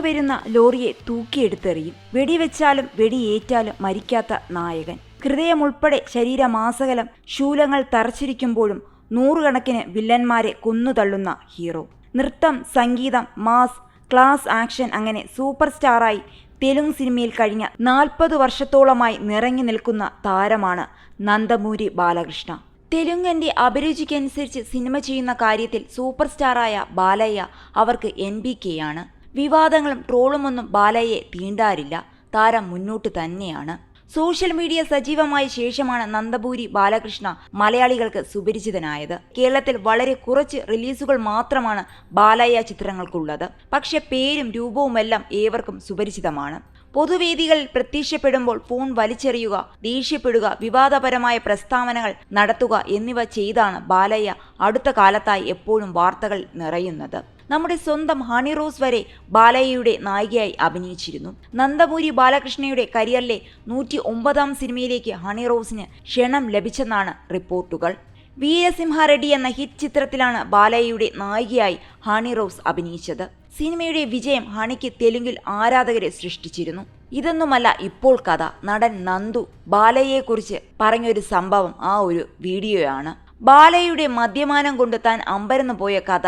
വരുന്ന ലോറിയെ തൂക്കിയെടുത്തെറിയും. വെടിവെച്ചാലും വെടിയേറ്റാലും മരിക്കാത്ത നായകൻ. ഹൃദയമുൾപ്പെടെ ശരീരമാസകലം ശൂലങ്ങൾ തറച്ചിരിക്കുമ്പോഴും നൂറുകണക്കിന് വില്ലന്മാരെ കൊന്നുതള്ളുന്ന ഹീറോ. നൃത്തം സംഗീതം മാസ് ക്ലാസ് ആക്ഷൻ അങ്ങനെ സൂപ്പർ സ്റ്റാറായി തെലുങ്ക് സിനിമയിൽ കഴിഞ്ഞ നാൽപ്പത് വർഷത്തോളമായി നിറങ്ങി നിൽക്കുന്ന താരമാണ് നന്ദമൂരി ബാലകൃഷ്ണ. തെലുങ്കന്റെ അഭിരുചിക്കനുസരിച്ച് സിനിമ ചെയ്യുന്ന കാര്യത്തിൽ സൂപ്പർ സ്റ്റാറായ ബാലയ്യ അവർക്ക് എൻ ബി കെ ആണ് വിവാദങ്ങളും ട്രോളുമൊന്നും ബാലയെ തീണ്ടാറില്ല താരം മുന്നോട്ട് തന്നെയാണ്. സോഷ്യൽ മീഡിയ സജീവമായ ശേഷമാണ് നന്ദപൂരി ബാലകൃഷ്ണ മലയാളികൾക്ക് സുപരിചിതനായത്. കേരളത്തിൽ വളരെ കുറച്ച് റിലീസുകൾ മാത്രമാണ് ബാലയ്യ ചിത്രങ്ങൾക്കുള്ളത്. പക്ഷെ പേരും രൂപവുമെല്ലാം ഏവർക്കും സുപരിചിതമാണ്. പൊതുവേദികളിൽ പ്രത്യക്ഷപ്പെടുമ്പോൾ ഫോൺ വലിച്ചെറിയുക ദേഷ്യപ്പെടുക വിവാദപരമായ പ്രസ്താവനകൾ നടത്തുക എന്നിവ ചെയ്താണ് ബാലയ്യ അടുത്ത കാലത്തായി എപ്പോഴും വാർത്തകൾ നിറയുന്നത്. നമ്മുടെ സ്വന്തം ഹണി റോസ് വരെ ബാലയ്യയുടെ നായികയായി അഭിനയിച്ചിരുന്നു. നന്ദമൂരി ബാലകൃഷ്ണയുടെ കരിയറിലെ നൂറ്റി ഒമ്പതാം സിനിമയിലേക്ക് ഹണി റോസിന് ക്ഷണം ലഭിച്ചെന്നാണ് റിപ്പോർട്ടുകൾ. വീരസിംഹാറെഡ്ഡി എന്ന ഹിറ്റ് ചിത്രത്തിലാണ് ബാലയ്യയുടെ നായികയായി ഹണി റോസ് അഭിനയിച്ചത്. സിനിമയുടെ വിജയം ഹണിക്ക് തെലുങ്കിൽ ആരാധകരെ സൃഷ്ടിച്ചിരുന്നു. ഇതൊന്നുമല്ല ഇപ്പോൾ കഥ. നടൻ നന്ദു ബാലയെക്കുറിച്ച് പറഞ്ഞൊരു സംഭവം ആ ഒരു വീഡിയോയാണ്. ബാലയുടെ മദ്യപാനം കൊണ്ട് താൻ അമ്പരന്ന് പോയ കഥ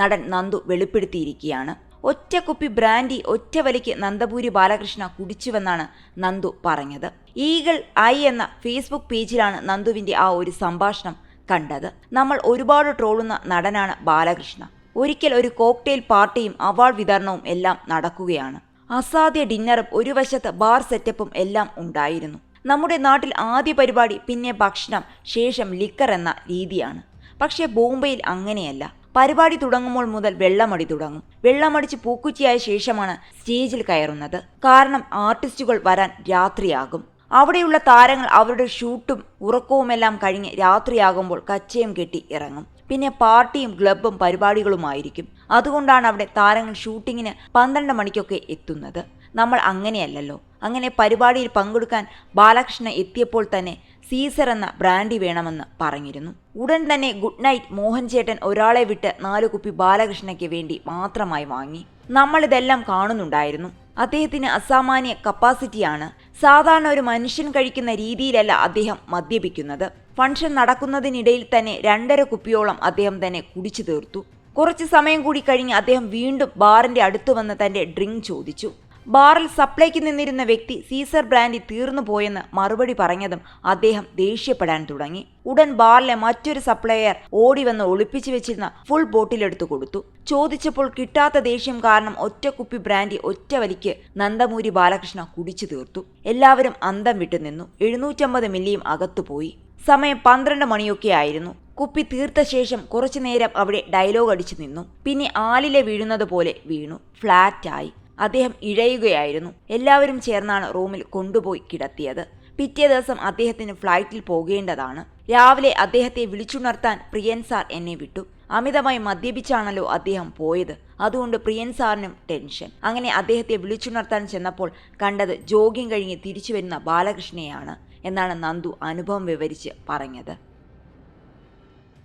നടൻ നന്ദു വെളിപ്പെടുത്തിയിരിക്കുകയാണ്. ഒറ്റ കുപ്പി ബ്രാൻഡി ഒറ്റ വലിക്ക് നന്ദപൂരി ബാലകൃഷ്ണ കുടിച്ചുവെന്നാണ് നന്ദു പറഞ്ഞത്. ഈഗിൾ ഐ എന്ന ഫേസ്ബുക്ക് പേജിലാണ് നന്ദുവിന്റെ ആ ഒരു സംഭാഷണം കണ്ടത്. നമ്മൾ ഒരുപാട് ട്രോളുന്ന നടനാണ് ബാലകൃഷ്ണ. ഒരിക്കൽ ഒരു കോക്ടെയിൽ പാർട്ടിയും അവാർഡ് വിതരണവും എല്ലാം നടക്കുകയാണ്. അസാധ്യ ഡിന്നറും ഒരു വശത്ത് ബാർ സെറ്റപ്പും എല്ലാം ഉണ്ടായിരുന്നു. നമ്മുടെ നാട്ടിൽ ആദ്യ പരിപാടി പിന്നെ ഭക്ഷണം ശേഷം ലിക്കർ എന്ന രീതിയാണ്. പക്ഷേ ബോംബെയിൽ അങ്ങനെയല്ല. പരിപാടി തുടങ്ങുമ്പോൾ മുതൽ വെള്ളമടി തുടങ്ങും. വെള്ളമടിച്ച് പൂക്കുറ്റിയായ ശേഷമാണ് സ്റ്റേജിൽ കയറുന്നത്. കാരണം ആർട്ടിസ്റ്റുകൾ വരാൻ രാത്രിയാകും. അവിടെയുള്ള താരങ്ങൾ അവരുടെ ഷൂട്ടും ഉറക്കവുമെല്ലാം കഴിഞ്ഞ് രാത്രിയാകുമ്പോൾ കച്ചയും കെട്ടി ഇറങ്ങും. പിന്നെ പാർട്ടിയും ക്ലബും പരിപാടികളുമായിരിക്കും. അതുകൊണ്ടാണ് അവിടെ താരങ്ങൾ ഷൂട്ടിങ്ങിന് പന്ത്രണ്ട് മണിക്കൊക്കെ എത്തുന്നത്. നമ്മൾ അങ്ങനെയല്ലല്ലോ. അങ്ങനെ പരിപാടിയിൽ പങ്കെടുക്കാൻ ബാലകൃഷ്ണൻ എത്തിയപ്പോൾ തന്നെ സീസർ എന്ന ബ്രാൻഡി വേണമെന്ന് പറഞ്ഞിരുന്നു. ഉടൻ തന്നെ ഗുഡ് നൈറ്റ് മോഹൻ ചേട്ടൻ ഒരാളെ വിട്ട് നാലു കുപ്പി ബാലകൃഷ്ണയ്ക്ക് വേണ്ടി മാത്രമായി വാങ്ങി. നമ്മളിതെല്ലാം കാണുന്നുണ്ടായിരുന്നു. അദ്ദേഹത്തിന് അസാമാന്യ കപ്പാസിറ്റിയാണ് സാധാരണ ഒരു മനുഷ്യൻ കഴിക്കുന്ന രീതിയിലല്ല അദ്ദേഹം മദ്യപിക്കുന്നത്. ഫംഗ്ഷൻ നടക്കുന്നതിനിടയിൽ തന്നെ രണ്ടര കുപ്പിയോളം അദ്ദേഹം തന്നെ കുടിച്ചു തീർത്തു കുറച്ച് സമയം കൂടി കഴിഞ്ഞ് അദ്ദേഹം വീണ്ടും ബാറിന്റെ അടുത്ത് വന്ന് തന്റെ ഡ്രിങ്ക് ചോദിച്ചു. ബാറിൽ സപ്ലൈക്ക് നിന്നിരുന്ന വ്യക്തി സീസർ ബ്രാൻഡി തീർന്നു പോയെന്ന് മറുപടി പറഞ്ഞതും അദ്ദേഹം ദേഷ്യപ്പെടാൻ തുടങ്ങി. ഉടൻ ബാറിലെ മറ്റൊരു സപ്ലയർ ഓടി വന്ന് ഒളിപ്പിച്ചു വെച്ചിരുന്ന ഫുൾ ബോട്ടിലെടുത്തു കൊടുത്തു. ചോദിച്ചപ്പോൾ കിട്ടാത്ത ദേഷ്യം കാരണം ഒറ്റ കുപ്പി ബ്രാൻഡി ഒറ്റ വലിക്ക് നന്ദമൂരി ബാലകൃഷ്ണ കുടിച്ചു തീർത്തു. എല്ലാവരും അന്തം വിട്ടു നിന്നു. എഴുന്നൂറ്റമ്പത് മില്ലിയും അകത്തുപോയി സമയം പന്ത്രണ്ട് മണിയൊക്കെ ആയിരുന്നു. കുപ്പി തീർത്ത ശേഷം കുറച്ചു നേരം അവിടെ ഡയലോഗ് അടിച്ചു നിന്നു. പിന്നെ ആലിലെ വീഴുന്നത് പോലെ വീണു. ഫ്ലാറ്റായി. അദ്ദേഹം ഇഴയുകയായിരുന്നു. എല്ലാവരും ചേർന്നാണ് റൂമിൽ കൊണ്ടുപോയി കിടത്തിയത്. പിറ്റേ ദിവസം അദ്ദേഹത്തിന് ഫ്ലൈറ്റിൽ പോകേണ്ടതാണ്. രാവിലെ അദ്ദേഹത്തെ വിളിച്ചുണർത്താൻ പ്രിയൻ സാർ എന്നെ വിട്ടു. അമിതമായി മദ്യപിച്ചാണല്ലോ അദ്ദേഹം പോയത്. അതുകൊണ്ട് പ്രിയൻ സാറിനും ടെൻഷൻ. അങ്ങനെ അദ്ദേഹത്തെ വിളിച്ചുണർത്താൻ ചെന്നപ്പോൾ കണ്ടത് ജോഗ്യം കഴിഞ്ഞ് തിരിച്ചു വരുന്ന ബാലകൃഷ്ണയാണ് എന്നാണ് നന്ദു അനുഭവം വിവരിച്ച് പറഞ്ഞത്.